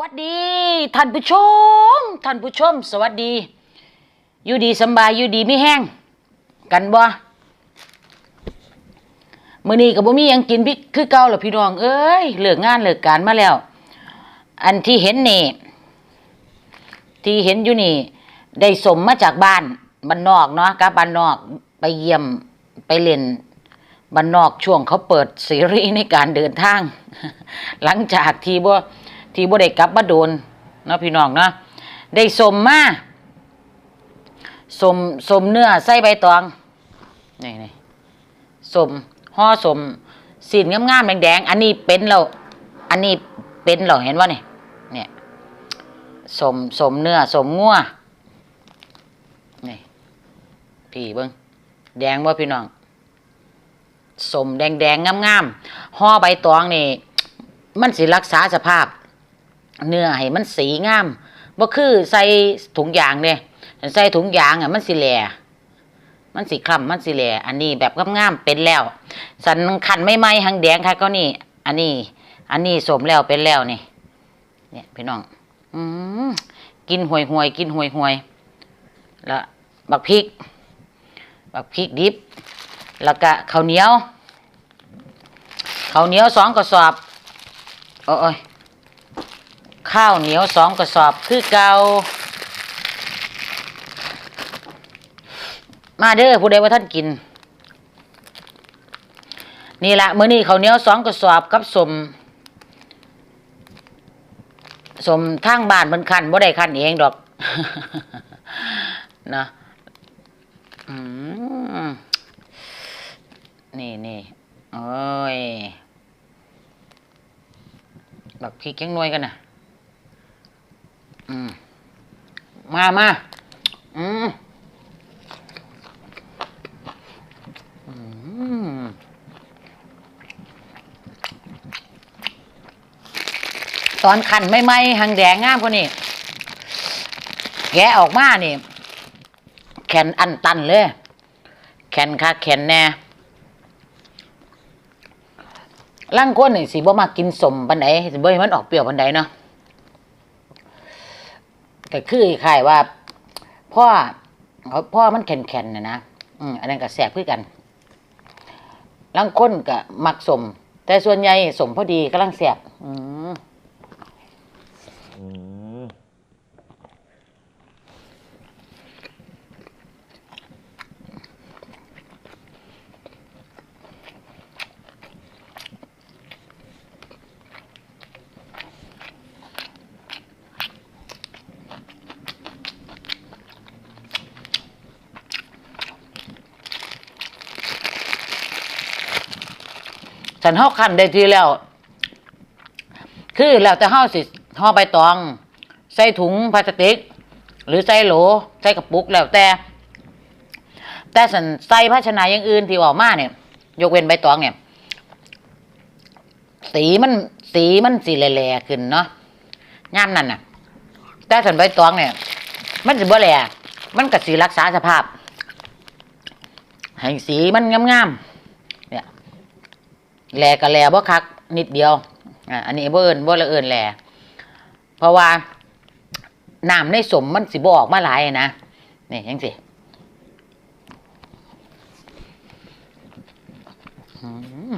วัสดีท่านผู้ชมท่านผู้ชม สวัสดี อยู่ดีสบายอยู่ดีไม่แห้ง กันบ่มื้อนี้ก็บ่มีหยังกินพี่คือเก่าล่ะพี่น้องเอ้ยเลิกงานเลิกการมาแล้ว อันที่เห็นนี่ที่เห็นอยู่นี่ ได้สมมาจากบ้านบ้านนอกเนาะกับบ้านนอกไปเยี่ยมไปเล่นบ้านนอกช่วงเขาเปิดซีรีส์ในการเดินทาง หลังจากที่บ่ ที่บ่ได้กลับมาโดนเนาะพี่น้องเนาะได้สมมาสมสมเนื้อใส่ใบตองนี่นี่สมห่อสมสีนงามๆแดงๆอันนี้เป็นแล้วอันนี้เป็นแล้วเห็นว่านี่เนี่ยสมสมเนื้อสมงัวนี่พี่เบิ้งแดงว่าพี่น้องสมแดงแดงงามงามๆห่อใบตองนี่ มันสิรักษาสภาพ เนื้อให้มันสีงามบ่คือใส่ถุงยางเนี่ยใส่ถุงยางอะมันสิแหล่มันสิคล้ำมันสิแหล่อันนี้แบบงามๆเป็นแล้ว สันขันไม่ไหมหางแดงค่ะก็นี่ อันนี้ อันนี้สมแล้วเป็นแล้วนี่ เนี่ยพี่น้อง อืมกินห่วยห่วยกินห่วยห่วยแล้วบักพริก บักพริกดิบ แล้วก็ข้าวเหนียวข้าวเหนียวสองกระสอบ โอ้ย ข้าวเหนียวสองกระสอบคือเกามาเด้อผู้ใดว่าท่านกิน นี่ละมื้อนี้ข้าวเหนียวสองกระสอบกับสมสมทางบ้านมันคันบ่ได้คันเองดอกนะนี่นี่โอ้ยบักพริกยังหน่วยกันนะ อืมมามาอืมอืมตอนขันไม่ไหมหางแดงงามกว่านี่แกะออกมานี่ แขนอันตันเลย แขนค่ะแขนแน่ร่างก้นนี่สิบ่มากินสมปันไดสิบ่ให้มันออกเปรี้ยวปันไดเนาะ ก็คือคล้ายว่าพ่อเขาพ่อมันแข็งๆนะนะอืมอันนั้นก็แสบคือกันร่างค้นกับมักสม แต่ส่วนใหญ่สมพอดีกำลังแสบอืมันห่อคันได้ทีแล้ว คือแล้วแต่ห่อสิห่อใบตอง ใส่ถุงพลาสติก หรือใส่โหล ใส่กระปุกแล้วแต่ แต่สันใส่ภาชนะอย่างอื่นที่ออกมาเนี่ย ยกเว้นใบตองเนี่ย สีมันสีมันสีแหล่ๆขึ้นเนาะงามนั่นน่ะ แต่สันใบตองเนี่ย มันสิบ่แหล่มันก็สีรักษาสภาพ ให้สีมันงามๆ แหลกับแหลบ่คักนิดเดียวอ่าอันนี้บ่เอิ้นบ่ละเอิ้นแหลเพราะว่าน้ำในสมมันสิบ่ออกมาหลายนะนี่ยังสิอืม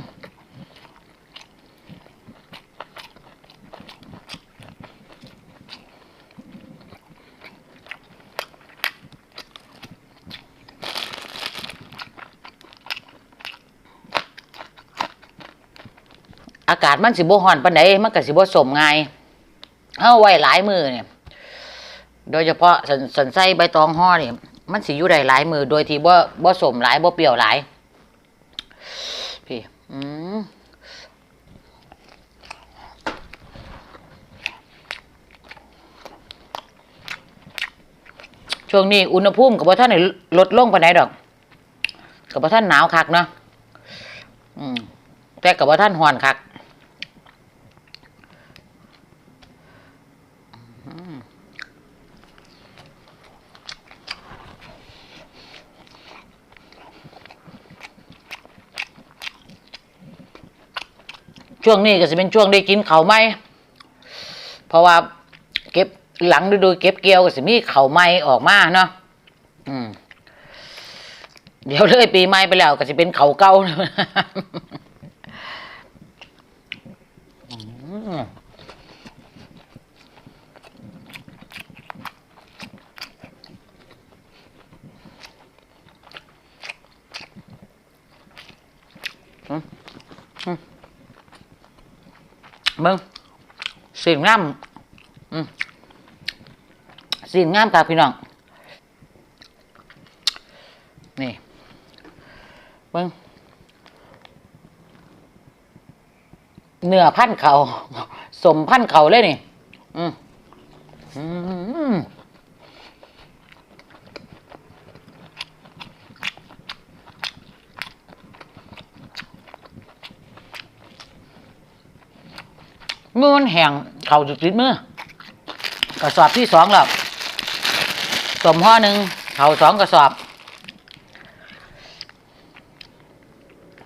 อากาศมันสิบ่ฮ้อนปานใดมันก็สิบ่สมง่ายเฮาไว้หลายมือเนี่ยโดยเฉพาะสันสันไส้ใบตองห่อนี่ยมันสิอยู่ได้หลายมือโดยที่บ่บ่สมหลายบ่เปรี้ยวหลายพี่อืมช่วงนี้อุณหภูมิกับว่ท่านได้ลดลงปานดดอกกับว่ท่านหนาวคักเนาะอืมแต่กับว่ท่านฮ้อนคัก ช่วงนี้ก็จะเป็นช่วงได้กินเขาไหม เพราะว่าเก็บหลังฤดูเก็บเกี่ยวก็สิมีเขาไหม้ออกมาเนาะเดี๋ยวเลยปีใหม่ไปแล้วก็จะเป็นเขาเก่า อืมอืม อืมมึงสีงามสีงามครับพี่น้อง นี่ เบิ้งเนื้อพันเขาสมพันเขาเลยนี่ อืมอืม มือมันแห้งเข่าจุดติดมือกระสอบที่สองแล้วสมห่อหนึ่งเข่าสองกระสอบ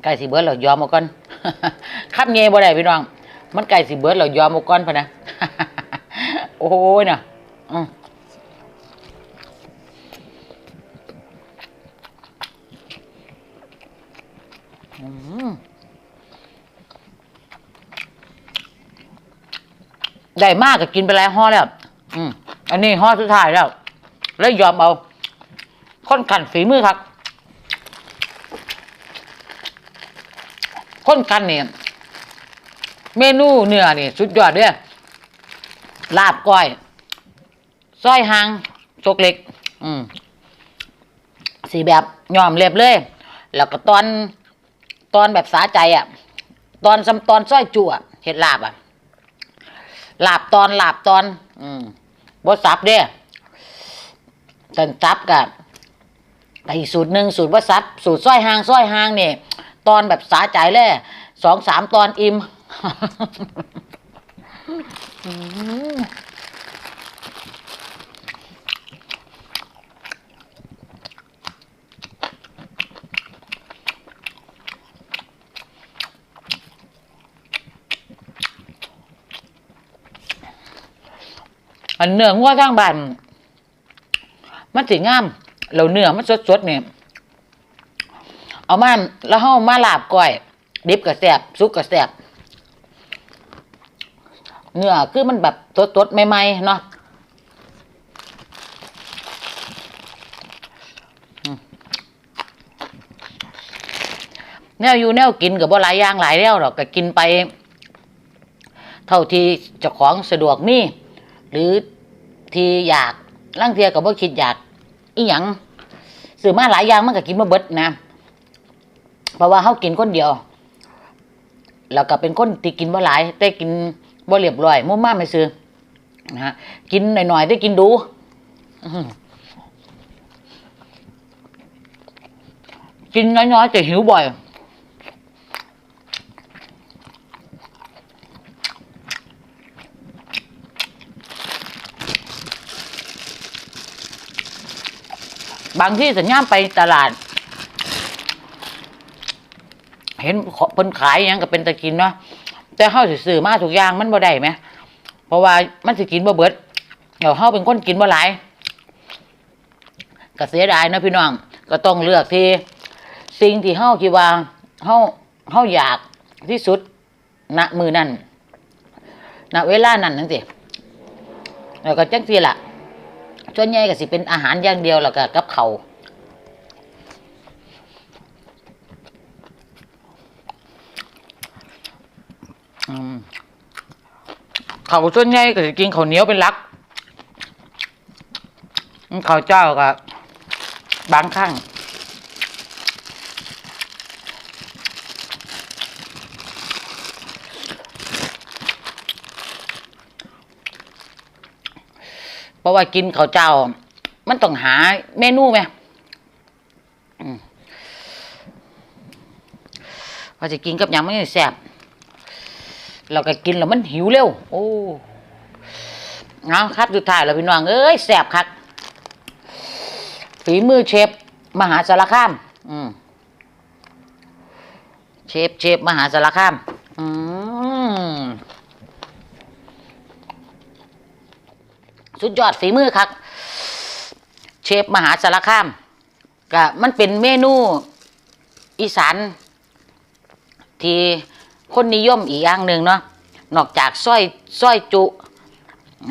ไก่สิเบิร์ดเรายอมมาก่อนคับเงยบ่ได้พี่น้อง มันไก่สิเบิร์ดเรายอมมาก่อนพะนะโอ้ยน่ะอืมอืม ได้มากก็กินไปหลายห่อแล้ว อืมอันนี้ห่อสุดท้ายแล้ว แล้วยอมเอาคนขันฝีมือครับคนกันเนี่ยเมนูเนื้อนี่สุดยอดเด้อลาบก้อยซอยหางจกเล็ก อืมสีแบบยอมเรียบเลย แล้วก็ตอนตอนแบบสาใจอะ่ะ ตอนซำตอนซอยจั่วเห็ดลาบอะ่ะ หลาบตอนหลาบตอน อืมบ่สับเด้แตันซับกับอีกสูตรหนึ่งสูตรว่าซับสูตรส้อยหางส้อยหางเนี่ยตอนแบบสาใจเลยสองสามตอนอิ่ม อันเนื้องัวทางบ้านมันสิงามเราเนื้อมันสดๆเนี่ยเอามาแล้วเฮามาลาบก้อย ดิบก็แซ่บสุกก็แซ่บเนื้อคือมันแบบสดๆใหม่ๆเนาะแนวอยู่แนวกินกับบ่หลายอย่างหลายแล้วหรอกก็กินไป เท่าที่เจ้าของสะดวกมี หรือที่อยากร่างเทียกับบ่คิดอยากอีหยังซื้อมาหลายอย่างมันก็กินมาเบิดนะ เพราะว่าเขากินคนเดียวแล้วก็เป็นคนที่กินบ่หลาย แต่กินบ่เรียบร้อยมุ่มมาไม่ซื้อนะฮะกินหน่อยๆได้กินดูกินน้อยๆจะหิวบ่อย บางที่สัญญาณไปตลาด เห็นเพิ่นขายยังก็เป็นตะกินเนาะแต่เฮาสิซื้อมาทุกอย่างมันบ่ได้ไหมเพราะว่ามันสิกินบ่เบิดเดี๋ยวเฮาเป็นคนกินบ่หลายก็เสียดายนะพี่น้องก็ต้องเลือกที่ สิ่งที่เฮาคิดว่าเฮาเฮาอยากที่สุดณมือนั้นณเวลานั้นนั่นสิแล้วก็จังซี่ล่ะ ส่วนใหญ่ก็สิเป็นอาหารอย่างเดียวแล้วก็กับเขาเขาส่วนใหญ่ก็จะกินเขาเหนียวเป็นหลักเขาเจ้าก็บางครั้ง ราะว่ากินข้าวเจ้า มันต้องหาเมนูไหมอืมว่าจะกินกับยังไม่แซ่บเราก็กินแล้วมันหิวเร็ว โอ้เอาครับสุดท้ายแล้วพี่น้องเอ้ยแสบคักฝีมือเชฟมหาสารคามอืมเชฟเชฟมหาสารคาม อืม สุดยอดฝีมือครับเชฟมหาสารคามก็มันเป็นเมนูอีสานที่คนนิยมอีกอย่างหนึ่งเนาะนอกจากส้อยส้อยจุ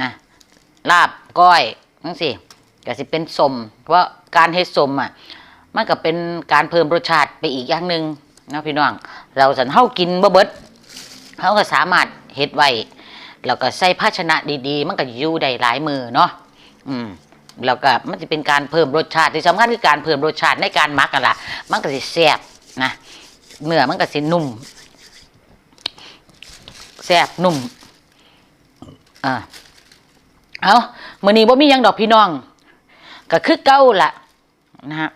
นะลาบก้อยนั่นสิก็สิเป็นสมเพราะการเฮ็ดสมอะมันก็เป็นการเพิ่มรสชาติไปอีกอย่างหนึ่งนะพี่น้อง เราสันเฮากินบ่เบิดเฮาก็สามารถเฮ็ดไว้ แล้วก็ใส่ภาชนะดีๆ มันก็อยู่ได้หลายมือเนาะอืมแล้วก็มันจะเป็นการเพิ่มรสชาติที่สำคัญคือการเพิ่มรสชาติในการหมักกันละมันก็สิแซ่บนะเนื้อมันก็สินุ่มแซ่บนุ่มอ่าเอามื้อนี้บ่มียังดอกพี่น้อง ก็คือเก่าล่ะนะฮะ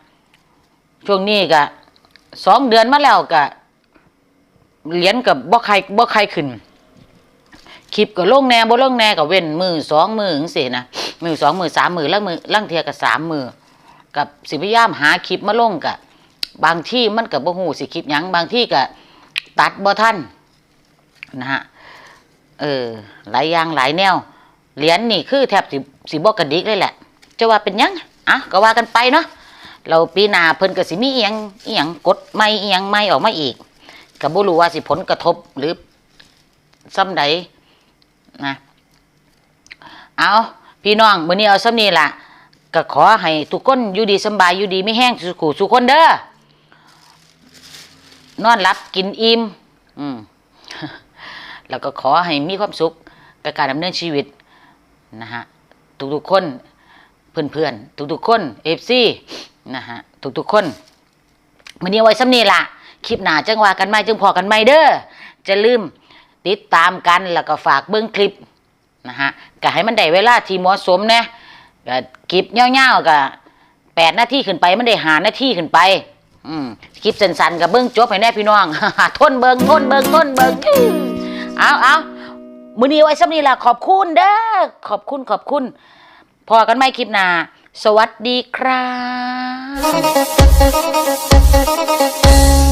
ช่วงนี้ก็สองเดือนมาแล้วก็เหรียญกับบ่ใครบ่ใครขึ้น คลิปก็ลงแหน่บ่ลงแหน่ก็เว้นมือสองมือจังซี่นะมือสองมือสามมือแล้วมือลังเทียก็สามมือกับสิพยายามหาคลิปมาลงกะบางที่มันก็บ่ฮู้สิคลิปหยังบางที่ก็ตัดบ่ทันนะฮะเออหลายอย่างหลายแนวเหรียญนี่คือแทบสิสิบ่กระดิกเลยแหละจะว่าเป็นหยังอะก็ว่ากันไปเนาะเราปีหน้าเพิ่นก็สิมีเอียังอียงกฎใหม่อียงใหม่ออกมาอีกก็บ่รู้ว่าสิผลกระทบหรือซ้ำใด นะเอาพี่น้องมื้อนี้เอาซ้ำนี้ล่ะก็ขอให้ทุกคนอยู่ดีสบายอยู่ดีไม่แห้งสุขุสุขคนเด้อนอนหลับกินอิ่มอืมแล้วก็ขอให้มีความสุขกับการดำเนินชีวิตนะฮะทุกๆคนเพื่อนๆทุกๆคนเอฟซีนะฮะทุกๆคนวันนี้เอาไว้ซ้ำนี้ล่ะคลิปหน้าจังว่ากันไหมจังพอกันไหมเด้อจะลืม ติดตามกันแล้วก็ฝากเบิ้องคลิปนะฮะก็ให้มันได้เวลาที่เหมาะสมนะก็คลิปเงี้ยวๆก็แปดนาทีขึ้นไปมันได้หานาทีขึ้นไป อืมคลิปสั้นๆกับเบิ้องจบให้แน่พี่น้องทนเบิ้งทนเบิ้งทนเบิ้งอื้อเอาเอามือนี้ไว้ซ้ำนี้ล่ะขอบคุณเด้อขอบคุณขอบคุณพอกันไหมคลิปหน้าสวัสดีครับ